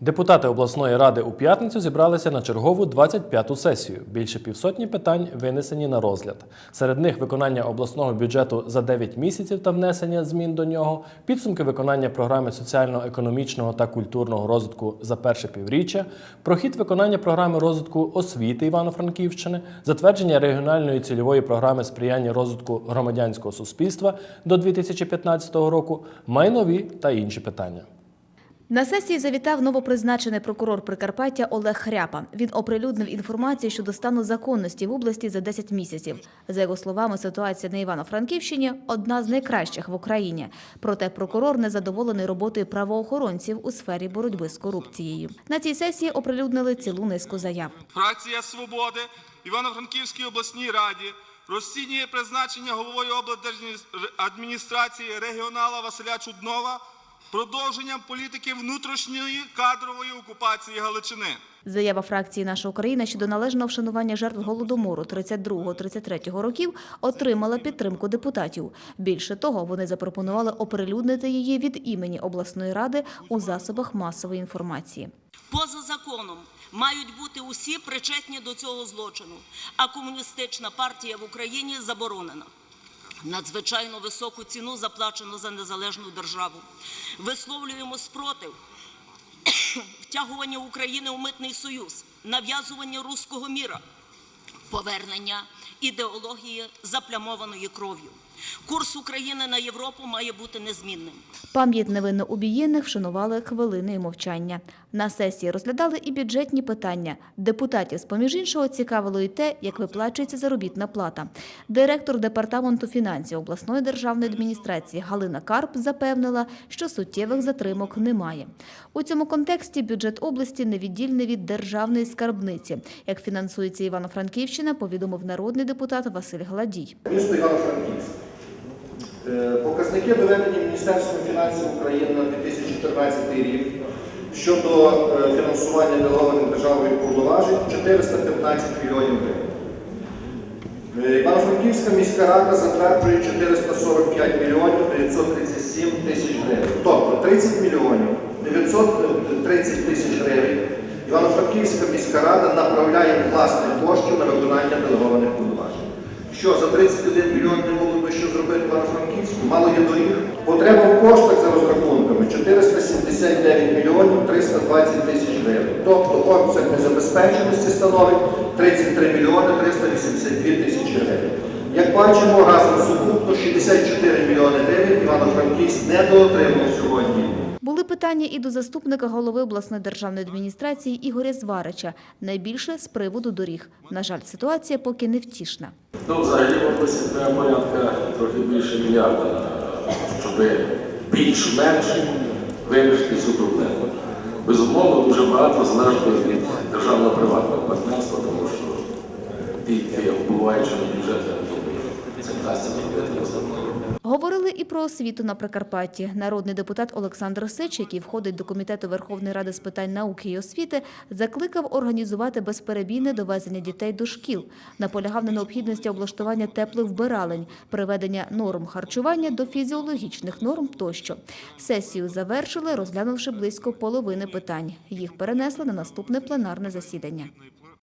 Депутати обласної ради у п'ятницю зібралися на чергову 25-ту сесію. Більше півсотні питань винесені на розгляд. Серед них виконання обласного бюджету за 9 місяців та внесення змін до нього, підсумки виконання програми соціально-економічного та культурного розвитку за перше півріччя, прохід виконання програми розвитку освіти Івано-Франківщини, затвердження регіональної цільової програми сприяння розвитку громадянського суспільства до 2015 року, майнові та інші питання. На сесії завітав новопризначений прокурор Прикарпаття Олег Хряпа. Він оприлюднив інформацію щодо стану законності в області за 10 місяців. За його словами, ситуація на Івано-Франківщині одна з найкращих в Україні. Проте прокурор не задоволений роботою правоохоронців у сфері боротьби з корупцією. На цій сесії оприлюднили цілу низку заяв. Фракція Свободи Івано-Франківській обласній раді розцінює призначення головою облдержадміністрації регіонала Василя Чуднова продовженням політики внутрішньої кадрової окупації Галичини. Заява фракції Наша Україна щодо належного вшанування жертв голодомору 32-33 років отримала підтримку депутатів. Більше того, вони запропонували оприлюднити її від імені обласної ради у засобах масової інформації. Поза законом мають бути усі причетні до цього злочину, а комуністична партія в Україні заборонена. Надзвичайно високу ціну заплачено за незалежну державу. Висловлюємо спротив втягування України у митний союз, нав'язування руського міра, повернення ідеології заплямованої кров'ю. Курс України на Європу має бути незмінним. Пам'ять невинно убієнних вшанували хвилиною мовчання. На сесії розглядали і бюджетні питання. Депутатів, з-поміж іншого, цікавило і те, як виплачується заробітна плата. Директор департаменту фінансів обласної державної адміністрації Галина Карп запевнила, що суттєвих затримок немає. У цьому контексті бюджет області невіддільний від державної скарбниці. Як фінансується Івано-Франківщина, повідомив народний депутат Василь Гладій. Місто Івано-Франківськ. Е, Показники доведені Міністерством фінансів України на 2014 рік щодо е, фінансування делегованих державою повноважень 415 мільйонів гривень. Е, Івано-Франківська міська рада затверджує 445 мільйонів 937 тисяч гривень. Тобто 30 мільйонів 930 тисяч гривень Івано-Франківська міська рада направляє власних коштів на виконання делегованих повноважень. Що за 31 мільйон не було би що зробити в Івано-Франківську? Мало є доріг. Потреба в коштах за розрахунками 479 мільйонів 320 тисяч гривень. Тобто обсяг незабезпеченості становить 33 мільйони 382 тисячі гривень. Як бачимо, разом сукупно 64 мільйони гривень Івано-Франківськ недоотримав сьогодні. Питання і до заступника голови обласної державної адміністрації Ігоря Зварича. Найбільше з приводу доріг. На жаль, ситуація поки не втішна. Ну, взагалі області порядка трохи більше мільярда, щоб більш-менш вирішити цю проблему. Безумовно, дуже багато залежить від державно-приватного партнерства, тому що тільки вбуваючи на Говорили і про освіту на Прикарпатті. Народний депутат Олександр Сич, який входить до комітету Верховної Ради з питань науки і освіти, закликав організувати безперебійне довезення дітей до шкіл. Наполягав на необхідності облаштування теплих вбиралень, приведення норм харчування до фізіологічних норм тощо. Сесію завершили, розглянувши близько половини питань. Їх перенесли на наступне пленарне засідання.